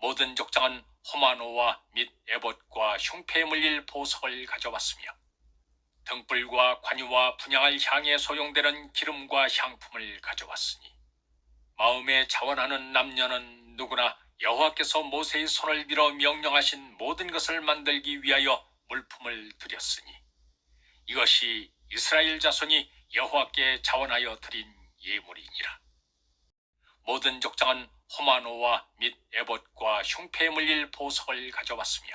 모든 족장은 호마노와 및 에봇과 흉패에 물릴 보석을 가져왔으며 등불과 관유와 분양을 향해 소용되는 기름과 향품을 가져왔으니 마음에 자원하는 남녀는 누구나 여호와께서 모세의 손을 빌어 명령하신 모든 것을 만들기 위하여 물품을 드렸으니 이것이 이스라엘 자손이 여호와께 자원하여 드린 예물이니라. 모든 족장은 호마노와 및 에봇과 흉패에 물릴 보석을 가져왔으며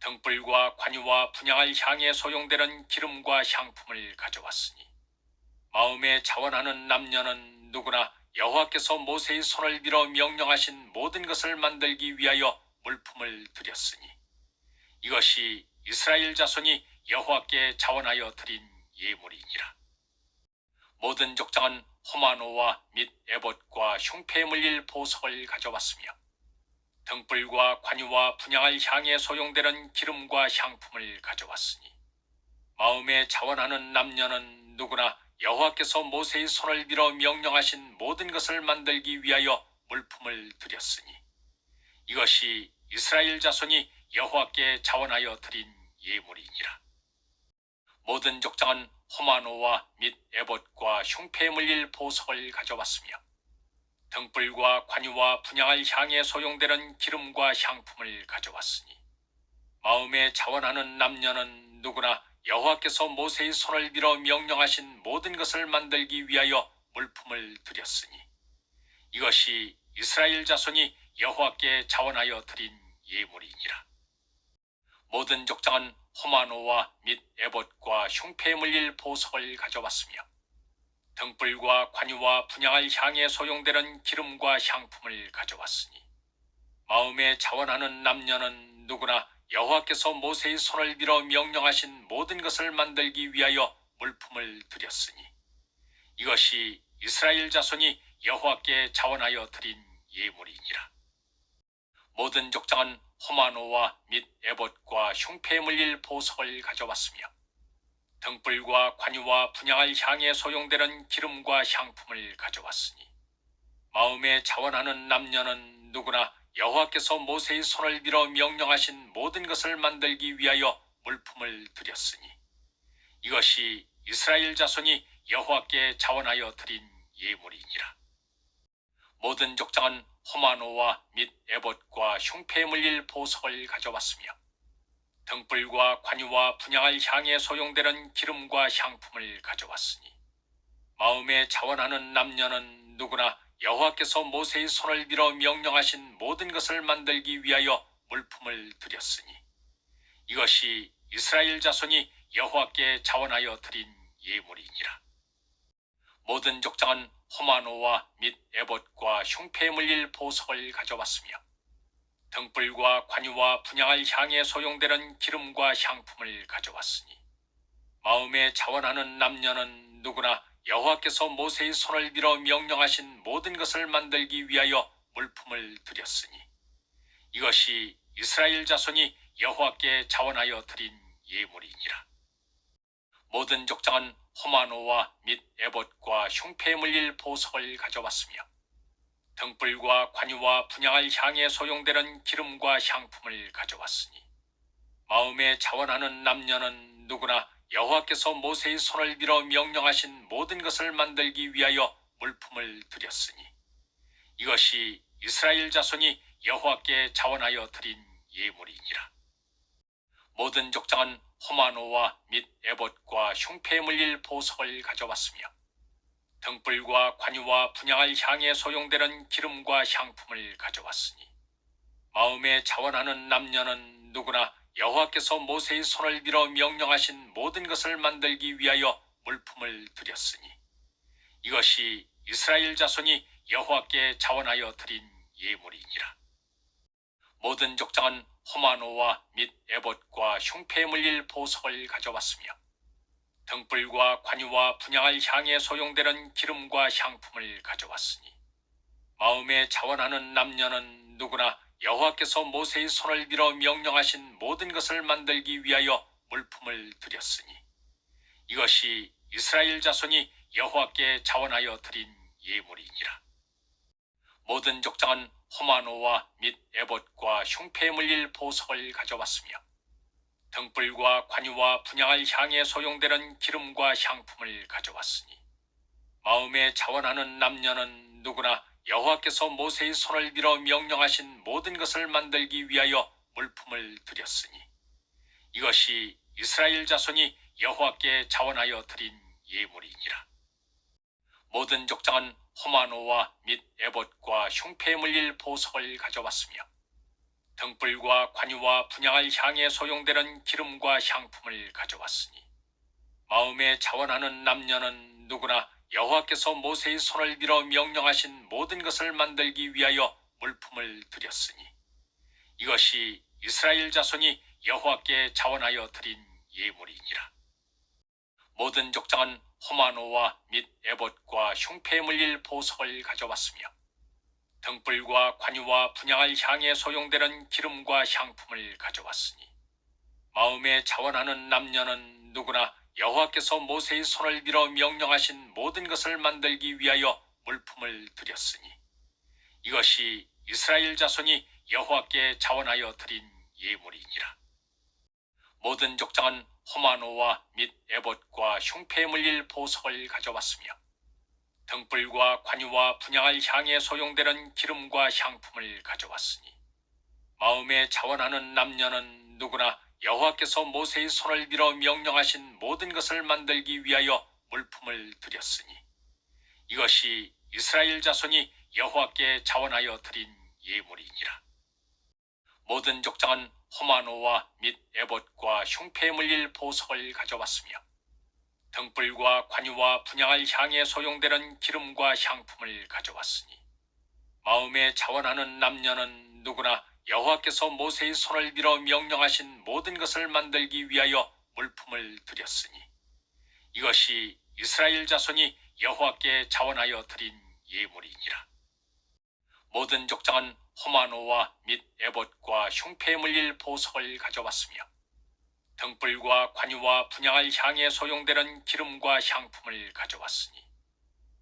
등불과 관유와 분양을 향해 소용되는 기름과 향품을 가져왔으니 마음에 자원하는 남녀는 누구나 여호와께서 모세의 손을 빌어 명령하신 모든 것을 만들기 위하여 물품을 드렸으니 이것이 이스라엘 자손이 여호와께 자원하여 드린 예물이니라. 모든 족장은 호마노와 및 에봇과 흉패에 물릴 보석을 가져왔으며 등불과 관유와 분양을 향해 소용되는 기름과 향품을 가져왔으니 마음에 자원하는 남녀는 누구나 여호와께서 모세의 손을 빌어 명령하신 모든 것을 만들기 위하여 물품을 드렸으니 이것이 이스라엘 자손이 여호와께 자원하여 드린 예물이니라. 모든 족장은 호마노와 및 에봇과 흉패에 물릴 보석을 가져왔으며 등불과 관유와 분양을 향해 소용되는 기름과 향품을 가져왔으니 마음에 자원하는 남녀는 누구나 여호와께서 모세의 손을 빌어 명령하신 모든 것을 만들기 위하여 물품을 드렸으니 이것이 이스라엘 자손이 여호와께 자원하여 드린 예물이니라. 모든 족장은 호마노와 및 에봇과 흉패에 물릴 보석을 가져왔으며 등불과 관유와 분양을 향해 소용되는 기름과 향품을 가져왔으니 마음에 자원하는 남녀는 누구나 여호와께서 모세의 손을 빌어 명령하신 모든 것을 만들기 위하여 물품을 드렸으니 이것이 이스라엘 자손이 여호와께 자원하여 드린 예물이니라. 모든 족장은 호마노와 및 에봇과 흉패에 물릴 보석을 가져왔으며 등불과 관유와 분양을 향해 소용되는 기름과 향품을 가져왔으니 마음에 자원하는 남녀는 누구나 여호와께서 모세의 손을 빌어 명령하신 모든 것을 만들기 위하여 물품을 드렸으니 이것이 이스라엘 자손이 여호와께 자원하여 드린 예물이니라. 모든 족장은 호마노와 및 에봇과 흉패에 물릴 보석을 가져왔으며 등불과 관유와 분양을 향해 소용되는 기름과 향품을 가져왔으니 마음에 자원하는 남녀는 누구나 여호와께서 모세의 손을 빌어 명령하신 모든 것을 만들기 위하여 물품을 드렸으니 이것이 이스라엘 자손이 여호와께 자원하여 드린 예물이니라. 모든 족장은 호마노와 및 에봇과 흉패에 물릴 보석을 가져왔으며 등불과 관유와 분양을 향해 소용되는 기름과 향품을 가져왔으니 마음에 자원하는 남녀는 누구나 여호와께서 모세의 손을 빌어 명령하신 모든 것을 만들기 위하여 물품을 드렸으니 이것이 이스라엘 자손이 여호와께 자원하여 드린 예물이니라. 모든 족장은 호마노와 및 에봇과 흉패에 물릴 보석을 가져왔으며 등불과 관유와 분양을 향해 소용되는 기름과 향품을 가져왔으니 마음에 자원하는 남녀는 누구나 여호와께서 모세의 손을 빌어 명령하신 모든 것을 만들기 위하여 물품을 드렸으니 이것이 이스라엘 자손이 여호와께 자원하여 드린 예물이니라. 모든 족장은 호마노와 및 에봇과 흉패에 물릴 보석을 가져왔으며 등불과 관유와 분양을 향해 소용되는 기름과 향품을 가져왔으니 마음에 자원하는 남녀는 누구나 여호와께서 모세의 손을 빌어 명령하신 모든 것을 만들기 위하여 물품을 드렸으니 이것이 이스라엘 자손이 여호와께 자원하여 드린 예물이니라. 모든 족장은 호마노와 및 에봇과 흉패에 물릴 보석을 가져왔으며 등불과 관유와 분양을 향해 소용되는 기름과 향품을 가져왔으니 마음에 자원하는 남녀는 누구나 여호와께서 모세의 손을 빌어 명령하신 모든 것을 만들기 위하여 물품을 드렸으니 이것이 이스라엘 자손이 여호와께 자원하여 드린 예물이니라. 모든 족장은 호마노와 및 에봇과 흉패에 물릴 보석을 가져왔으며 등불과 관유와 분양을 향해 소용되는 기름과 향품을 가져왔으니 마음에 자원하는 남녀는 누구나 여호와께서 모세의 손을 빌어 명령하신 모든 것을 만들기 위하여 물품을 드렸으니 이것이 이스라엘 자손이 여호와께 자원하여 드린 예물이니라. 모든 족장은 호마노와 및 에봇과 흉패에 물릴 보석을 가져왔으며 등불과 관유와 분양을 향해 소용되는 기름과 향품을 가져왔으니 마음에 자원하는 남녀는 누구나 여호와께서 모세의 손을 빌어 명령하신 모든 것을 만들기 위하여 물품을 드렸으니 이것이 이스라엘 자손이 여호와께 자원하여 드린 예물이니라. 모든 족장은 호마노와 및 에봇과 흉패에 물릴 보석을 가져왔으며 등불과 관유와 분양을 향해 소용되는 기름과 향품을 가져왔으니 마음에 자원하는 남녀는 누구나 여호와께서 모세의 손을 빌어 명령하신 모든 것을 만들기 위하여 물품을 드렸으니 이것이 이스라엘 자손이 여호와께 자원하여 드린 예물이니라. 모든 족장은 호마노와 및 에봇과 흉패에 물릴 보석을 가져왔으며 등불과 관유와 분양을 향해 소용되는 기름과 향품을 가져왔으니 마음에 자원하는 남녀는 누구나 여호와께서 모세의 손을 빌어 명령하신 모든 것을 만들기 위하여 물품을 드렸으니 이것이 이스라엘 자손이 여호와께 자원하여 드린 예물이니라. 모든 족장은 호마노와 및 에봇과 흉패에 물릴 보석을 가져왔으며 등불과 관유와 분양을 향해 소용되는 기름과 향품을 가져왔으니 마음에 자원하는 남녀는 누구나 여호와께서 모세의 손을 빌어 명령하신 모든 것을 만들기 위하여 물품을 드렸으니 이것이 이스라엘 자손이 여호와께 자원하여 드린 예물이니라. 모든 족장은 호마노와 및 에봇과 흉패에 물릴 보석을 가져왔으며 등불과 관유와 분양을 향해 소용되는 기름과 향품을 가져왔으니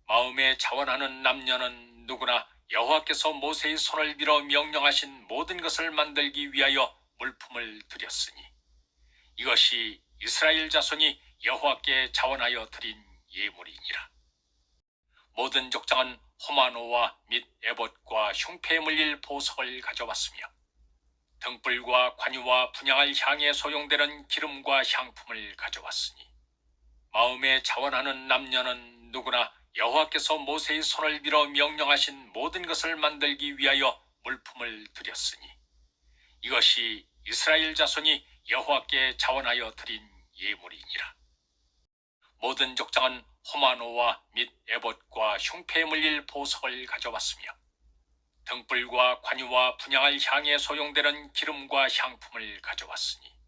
마음에 자원하는 남녀는 누구나 여호와께서 모세의 손을 빌어 명령하신 모든 것을 만들기 위하여 물품을 드렸으니 이것이 이스라엘 자손이 여호와께 자원하여 드린 예물이니라. 모든 족장은 호마노와 및 에봇과 흉패에 물릴 보석을 가져왔으며 등불과 관유와 분양을 향해 소용되는 기름과 향품을 가져왔으니 마음에 자원하는 남녀는 누구나 여호와께서 모세의 손을 빌어 명령하신 모든 것을 만들기 위하여 물품을 드렸으니 이것이 이스라엘 자손이 여호와께 자원하여 드린 예물이니라. 모든 족장은 호마노와 및 에봇과 흉패에 물릴 보석을 가져왔으며 등불과 관유와 분양을 향해 소용되는 기름과 향품을 가져왔으니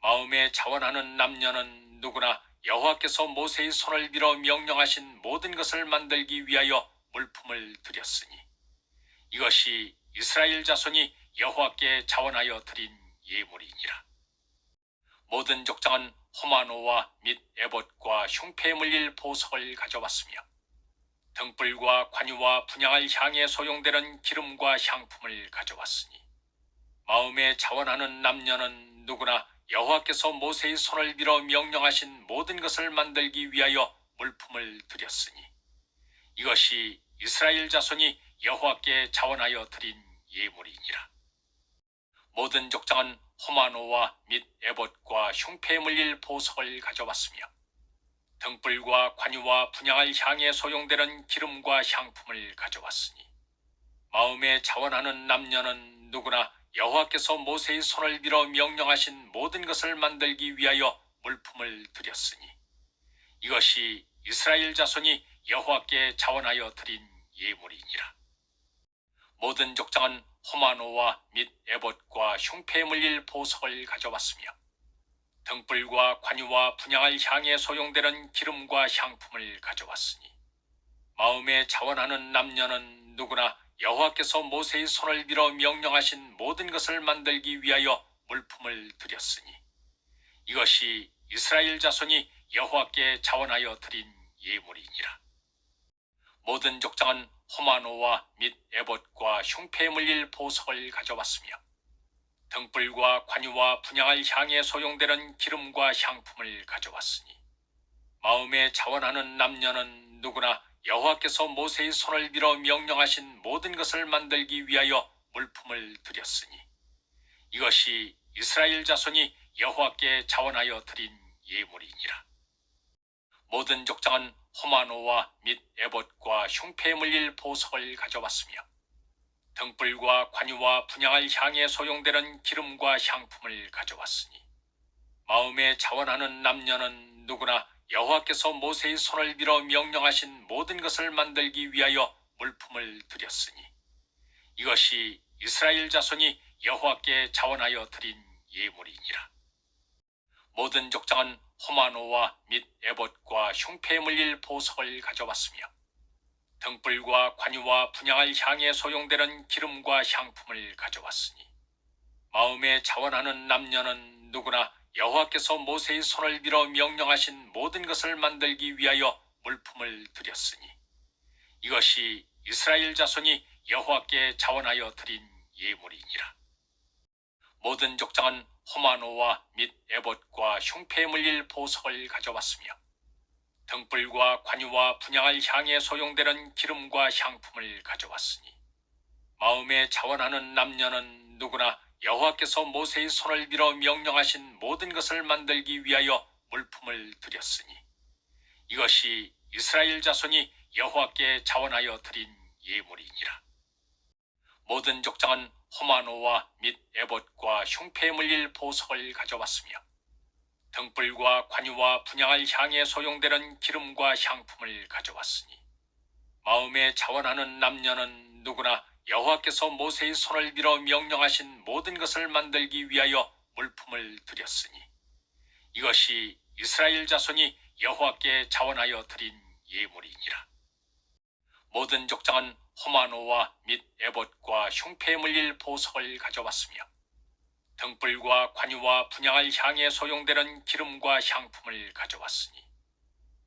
마음에 자원하는 남녀는 누구나 여호와께서 모세의 손을 빌어 명령하신 모든 것을 만들기 위하여 물품을 드렸으니 이것이 이스라엘 자손이 여호와께 자원하여 드린 예물이니라. 모든 족장은 호마노와 및 에봇과 흉패에 물릴 보석을 가져왔으며 등불과 관유와 분양을 향해 소용되는 기름과 향품을 가져왔으니 마음에 자원하는 남녀는 누구나 여호와께서 모세의 손을 빌어 명령하신 모든 것을 만들기 위하여 물품을 드렸으니 이것이 이스라엘 자손이 여호와께 자원하여 드린 예물이니라. 모든 족장은 호마노와 및 에봇과 흉패에 물릴 보석을 가져왔으며 등불과 관유와 분양을 향해 소용되는 기름과 향품을 가져왔으니 마음에 자원하는 남녀는 누구나 여호와께서 모세의 손을 빌어 명령하신 모든 것을 만들기 위하여 물품을 드렸으니 이것이 이스라엘 자손이 여호와께 자원하여 드린 예물이니라. 모든 족장은 호마노와 및 에봇과 흉패에 물릴 보석을 가져왔으며 등불과 관유와 분양을 향해 소용되는 기름과 향품을 가져왔으니 마음에 자원하는 남녀는 누구나 여호와께서 모세의 손을 빌어 명령하신 모든 것을 만들기 위하여 물품을 드렸으니 이것이 이스라엘 자손이 여호와께 자원하여 드린 예물이니라. 모든 족장은 호마노와 및 에봇과 흉패에 물릴 보석을 가져왔으며 등불과 관유와 분양을 향해 소용되는 기름과 향품을 가져왔으니 마음에 자원하는 남녀는 누구나 여호와께서 모세의 손을 빌어 명령하신 모든 것을 만들기 위하여 물품을 드렸으니 이것이 이스라엘 자손이 여호와께 자원하여 드린 예물이니라. 모든 족장은 호마노와 및 에봇과 흉패에 물릴 보석을 가져왔으며 등불과 관유와 분양을 향해 소용되는 기름과 향품을 가져왔으니 마음에 자원하는 남녀는 누구나 여호와께서 모세의 손을 빌어 명령하신 모든 것을 만들기 위하여 물품을 드렸으니 이것이 이스라엘 자손이 여호와께 자원하여 드린 예물이니라. 모든 족장은 호마노와 및 에봇과 흉패에 물릴 보석을 가져왔으며 등불과 관유와 분양을 향해 소용되는 기름과 향품을 가져왔으니 마음에 자원하는 남녀는 누구나 여호와께서 모세의 손을 빌어 명령하신 모든 것을 만들기 위하여 물품을 드렸으니 이것이 이스라엘 자손이 여호와께 자원하여 드린 예물이니라. 모든 족장은 호마노와 및 에봇과 흉패에 물릴 보석을 가져왔으며 등불과 관유와 분양을 향해 소용되는 기름과 향품을 가져왔으니 마음에 자원하는 남녀는 누구나 여호와께서 모세의 손을 빌어 명령하신 모든 것을 만들기 위하여 물품을 드렸으니 이것이 이스라엘 자손이 여호와께 자원하여 드린 예물이니라. 모든 족장은 호마노와 및 에봇과 흉패에 물릴 보석을 가져왔으며 등불과 관유와 분양을 향해 소용되는 기름과 향품을 가져왔으니 마음에 자원하는 남녀는 누구나 여호와께서 모세의 손을 빌어 명령하신 모든 것을 만들기 위하여 물품을 드렸으니 이것이 이스라엘 자손이 여호와께 자원하여 드린 예물이니라. 모든 족장은 호마노와 및 에봇과 흉패에 물릴 보석을 가져왔으며 등불과 관유와 분양을 향해 소용되는 기름과 향품을 가져왔으니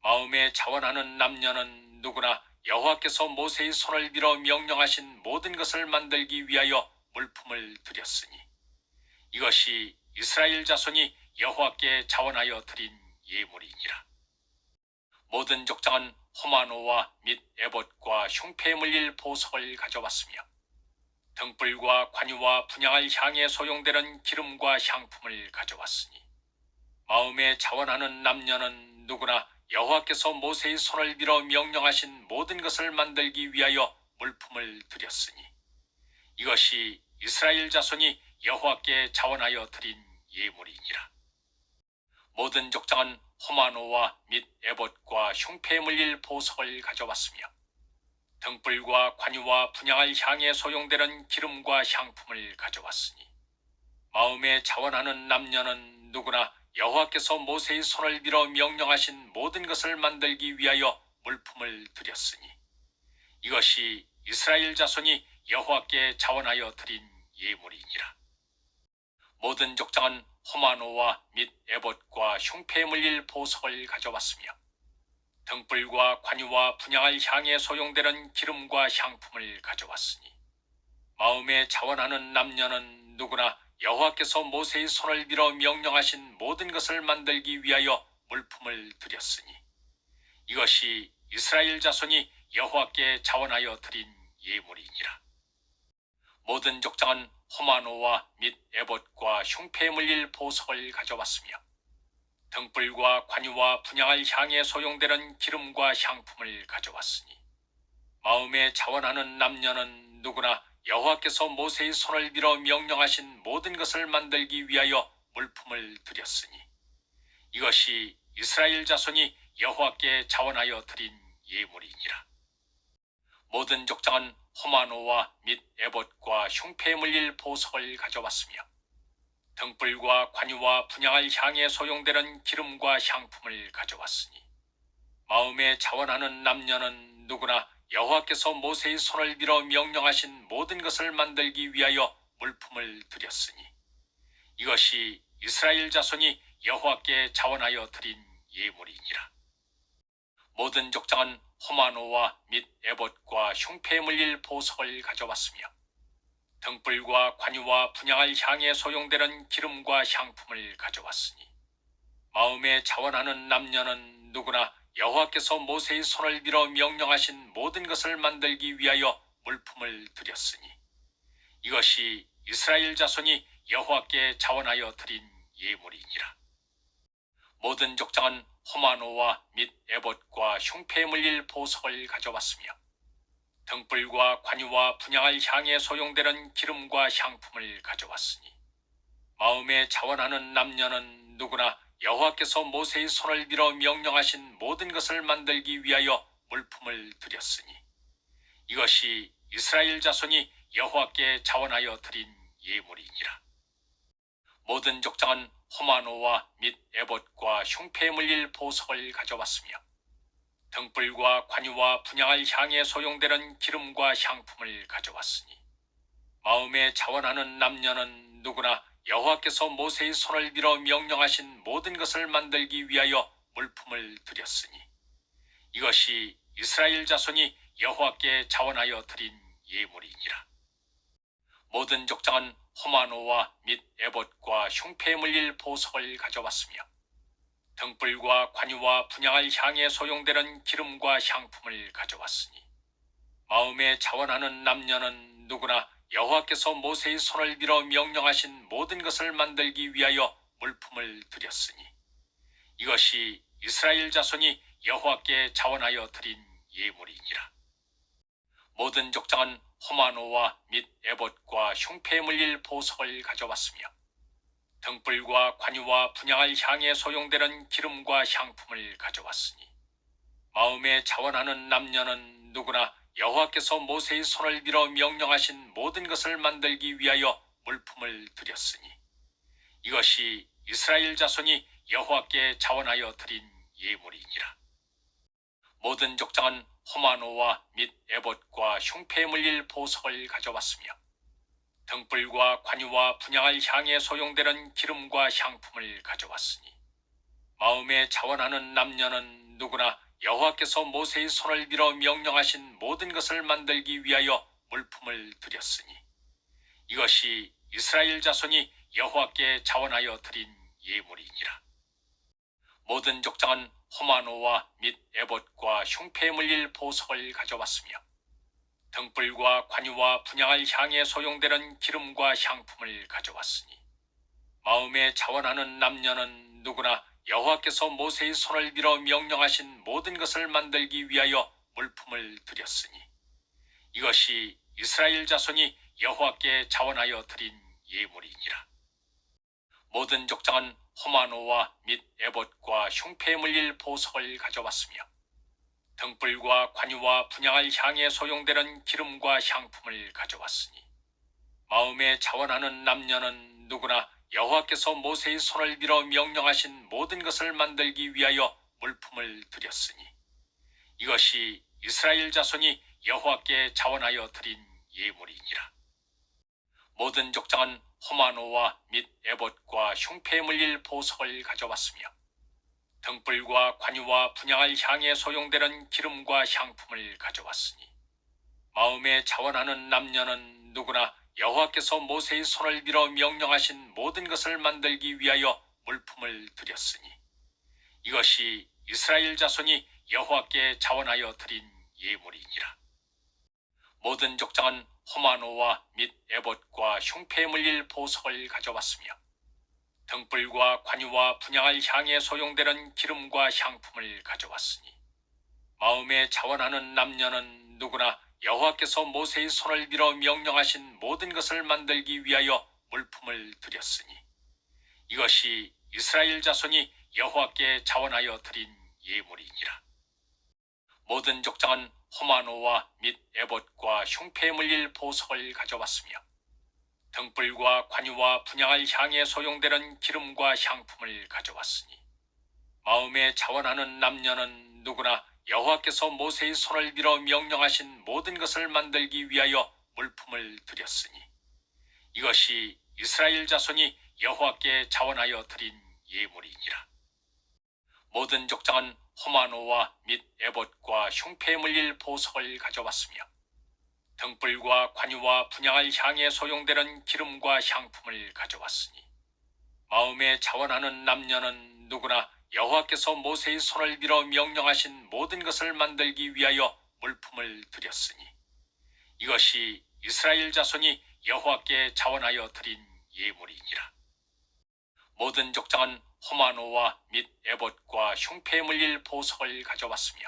마음에 자원하는 남녀는 누구나 여호와께서 모세의 손을 빌어 명령하신 모든 것을 만들기 위하여 물품을 드렸으니 이것이 이스라엘 자손이 여호와께 자원하여 드린 예물이니라. 모든 족장은 호마노와 및 에봇과 흉패에 물릴 보석을 가져왔으며 등불과 관유와 분양을 향해 소용되는 기름과 향품을 가져왔으니 마음에 자원하는 남녀는 누구나 여호와께서 모세의 손을 빌어 명령하신 모든 것을 만들기 위하여 물품을 드렸으니 이것이 이스라엘 자손이 여호와께 자원하여 드린 예물이니라. 모든 족장은 호마노와 및 에봇과 흉패에 물릴 보석을 가져왔으며 등불과 관유와 분양을 향해 소용되는 기름과 향품을 가져왔으니 마음에 자원하는 남녀는 누구나 여호와께서 모세의 손을 빌어 명령하신 모든 것을 만들기 위하여 물품을 드렸으니 이것이 이스라엘 자손이 여호와께 자원하여 드린 예물이니라. 모든 족장은 호마노와 및 에봇과 흉패에 물릴 보석을 가져왔으며 등불과 관유와 분양을 향해 소용되는 기름과 향품을 가져왔으니 마음에 자원하는 남녀는 누구나 여호와께서 모세의 손을 빌어 명령하신 모든 것을 만들기 위하여 물품을 드렸으니 이것이 이스라엘 자손이 여호와께 자원하여 드린 예물이니라. 모든 족장은 호마노와 및 에봇과 흉패에 물릴 보석을 가져왔으며 등불과 관유와 분양을 향해 소용되는 기름과 향품을 가져왔으니 마음에 자원하는 남녀는 누구나 여호와께서 모세의 손을 빌어 명령하신 모든 것을 만들기 위하여 물품을 드렸으니 이것이 이스라엘 자손이 여호와께 자원하여 드린 예물이니라. 모든 족장은 호마노와 및 에봇과 흉패에 물릴 보석을 가져왔으며 등불과 관유와 분양을 향해 소용되는 기름과 향품을 가져왔으니 마음에 자원하는 남녀는 누구나 여호와께서 모세의 손을 빌어 명령하신 모든 것을 만들기 위하여 물품을 드렸으니 이것이 이스라엘 자손이 여호와께 자원하여 드린 예물이니라. 모든 족장은 호마노와 및 에봇과 흉패에 물릴 보석을 가져왔으며 등불과 관유와 분양을 향해 소용되는 기름과 향품을 가져왔으니 마음에 자원하는 남녀는 누구나 여호와께서 모세의 손을 빌어 명령하신 모든 것을 만들기 위하여 물품을 드렸으니 이것이 이스라엘 자손이 여호와께 자원하여 드린 예물이니라. 모든 족장은 호마노와 및 에봇과 흉패에 물릴 보석을 가져왔으며 등불과 관유와 분양을 향해 소용되는 기름과 향품을 가져왔으니 마음에 자원하는 남녀는 누구나 여호와께서 모세의 손을 빌어 명령하신 모든 것을 만들기 위하여 물품을 드렸으니 이것이 이스라엘 자손이 여호와께 자원하여 드린 예물이니라. 모든 족장은 호마노와 및 에봇과 흉패에 물릴 보석을 가져왔으며 등불과 관유와 분양을 향해 소용되는 기름과 향품을 가져왔으니 마음에 자원하는 남녀는 누구나 여호와께서 모세의 손을 빌어 명령하신 모든 것을 만들기 위하여 물품을 드렸으니 이것이 이스라엘 자손이 여호와께 자원하여 드린 예물이니라. 모든 족장은 호마노와 및 에봇과 흉패에 물릴 보석을 가져왔으며 등불과 관유와 분양을 향해 소용되는 기름과 향품을 가져왔으니 마음에 자원하는 남녀는 누구나 여호와께서 모세의 손을 빌어 명령하신 모든 것을 만들기 위하여 물품을 드렸으니 이것이 이스라엘 자손이 여호와께 자원하여 드린 예물이니라. 모든 족장은 호마노와 및 에봇과 흉패에 물릴 보석을 가져왔으며 등불과 관유와 분양을 향해 소용되는 기름과 향품을 가져왔으니 마음에 자원하는 남녀는 누구나 여호와께서 모세의 손을 빌어 명령하신 모든 것을 만들기 위하여 물품을 드렸으니 이것이 이스라엘 자손이 여호와께 자원하여 드린 예물이니라. 모든 족장은 호마노와 및 에봇과 흉패에 물릴 보석을 가져왔으며 등불과 관유와 분양을 향해 소용되는 기름과 향품을 가져왔으니 마음에 자원하는 남녀는 누구나 여호와께서 모세의 손을 빌어 명령하신 모든 것을 만들기 위하여 물품을 드렸으니 이것이 이스라엘 자손이 여호와께 자원하여 드린 예물이니라. 모든 족장은 호마노와 및 에봇과 흉패에 물릴 보석을 가져왔으며 등불과 관유와 분양을 향해 소용되는 기름과 향품을 가져왔으니 마음에 자원하는 남녀는 누구나 여호와께서 모세의 손을 빌어 명령하신 모든 것을 만들기 위하여 물품을 드렸으니 이것이 이스라엘 자손이 여호와께 자원하여 드린 예물이니라. 모든 족장은 호마노와 및 에봇과 흉패에 물릴 보석을 가져왔으며 등불과 관유와 분양을 향해 소용되는 기름과 향품을 가져왔으니 마음에 자원하는 남녀는 누구나 여호와께서 모세의 손을 빌어 명령하신 모든 것을 만들기 위하여 물품을 드렸으니 이것이 이스라엘 자손이 여호와께 자원하여 드린 예물이니라. 모든 족장은 호마노와 및 에봇과 흉패에 물릴 보석을 가져왔으며 등불과 관유와 분양을 향해 소용되는 기름과 향품을 가져왔으니 마음에 자원하는 남녀는 누구나 여호와께서 모세의 손을 빌어 명령하신 모든 것을 만들기 위하여 물품을 드렸으니 이것이 이스라엘 자손이 여호와께 자원하여 드린 예물이니라. 모든 족장은 호마노와 및 에봇과 흉패에 물릴 보석을 가져왔으며 등불과 관유와 분양을 향해 소용되는 기름과 향품을 가져왔으니 마음에 자원하는 남녀는 누구나 여호와께서 모세의 손을 빌어 명령하신 모든 것을 만들기 위하여 물품을 드렸으니 이것이 이스라엘 자손이 여호와께 자원하여 드린 예물이니라. 모든 족장은 호마노와 및 에봇과 흉패에 물릴 보석을 가져왔으며 등불과 관유와 분양을 향해 소용되는 기름과 향품을 가져왔으니 마음에 자원하는 남녀는 누구나 여호와께서 모세의 손을 빌어 명령하신 모든 것을 만들기 위하여 물품을 드렸으니 이것이 이스라엘 자손이 여호와께 자원하여 드린 예물이니라. 모든 족장은 호마노와 및 에봇과 흉패에 물릴 보석을 가져왔으며 등불과 관유와 분양을 향해 소용되는 기름과 향품을 가져왔으니 마음에 자원하는 남녀는 누구나 여호와께서 모세의 손을 빌어 명령하신 모든 것을 만들기 위하여 물품을 드렸으니 이것이 이스라엘 자손이 여호와께 자원하여 드린 예물이니라. 모든 족장은 호마노와 및 에봇과 흉패에 물릴 보석을 가져왔으며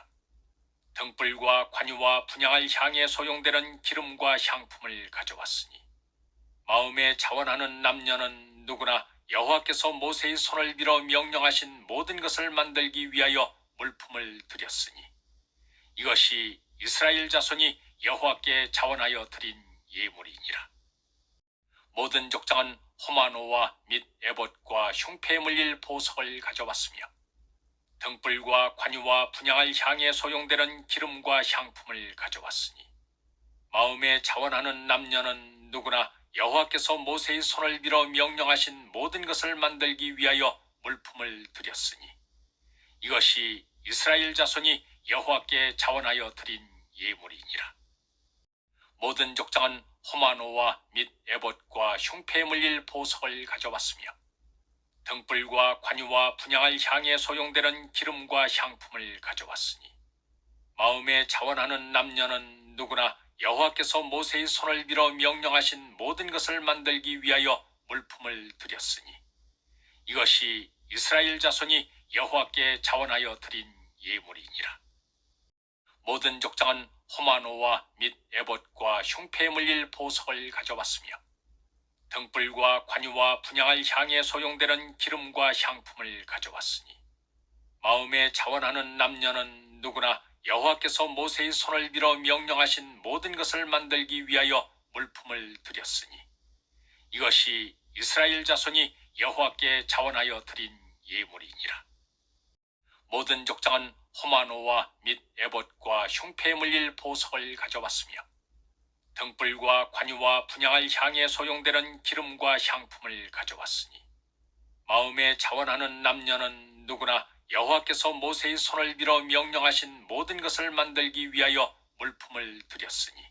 등불과 관유와 분양을 향해 소용되는 기름과 향품을 가져왔으니 마음에 자원하는 남녀는 누구나 여호와께서 모세의 손을 빌어 명령하신 모든 것을 만들기 위하여 물품을 드렸으니 이것이 이스라엘 자손이 여호와께 자원하여 드린 예물이니라. 모든 족장은 호마노와 및 에봇과 흉패에 물릴 보석을 가져왔으며 등불과 관유와 분양을 향해 소용되는 기름과 향품을 가져왔으니 마음에 자원하는 남녀는 누구나 여호와께서 모세의 손을 빌어 명령하신 모든 것을 만들기 위하여 물품을 드렸으니 이것이 이스라엘 자손이 여호와께 자원하여 드린 예물이니라. 모든 족장은 호마노와 및 에봇과 흉패에 물릴 보석을 가져왔으며 등불과 관유와 분양을 향해 소용되는 기름과 향품을 가져왔으니 마음에 자원하는 남녀는 누구나 여호와께서 모세의 손을 빌어 명령하신 모든 것을 만들기 위하여 물품을 드렸으니 이것이 이스라엘 자손이 여호와께 자원하여 드린 예물이니라. 모든 족장은 호마노와 및 에봇과 흉패에 물릴 보석을 가져왔으며 등불과 관유와 분양을 향해 소용되는 기름과 향품을 가져왔으니 마음에 자원하는 남녀는 누구나 여호와께서 모세의 손을 빌어 명령하신 모든 것을 만들기 위하여 물품을 드렸으니 이것이 이스라엘 자손이 여호와께 자원하여 드린 예물이니라. 모든 족장은 호마노와 및 에봇과 흉패에 물릴 보석을 가져왔으며 등불과 관유와 분양을 향해 소용되는 기름과 향품을 가져왔으니 마음에 자원하는 남녀는 누구나 여호와께서 모세의 손을 빌어 명령하신 모든 것을 만들기 위하여 물품을 드렸으니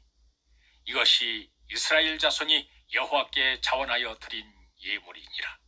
이것이 이스라엘 자손이 여호와께 자원하여 드린 예물이니라.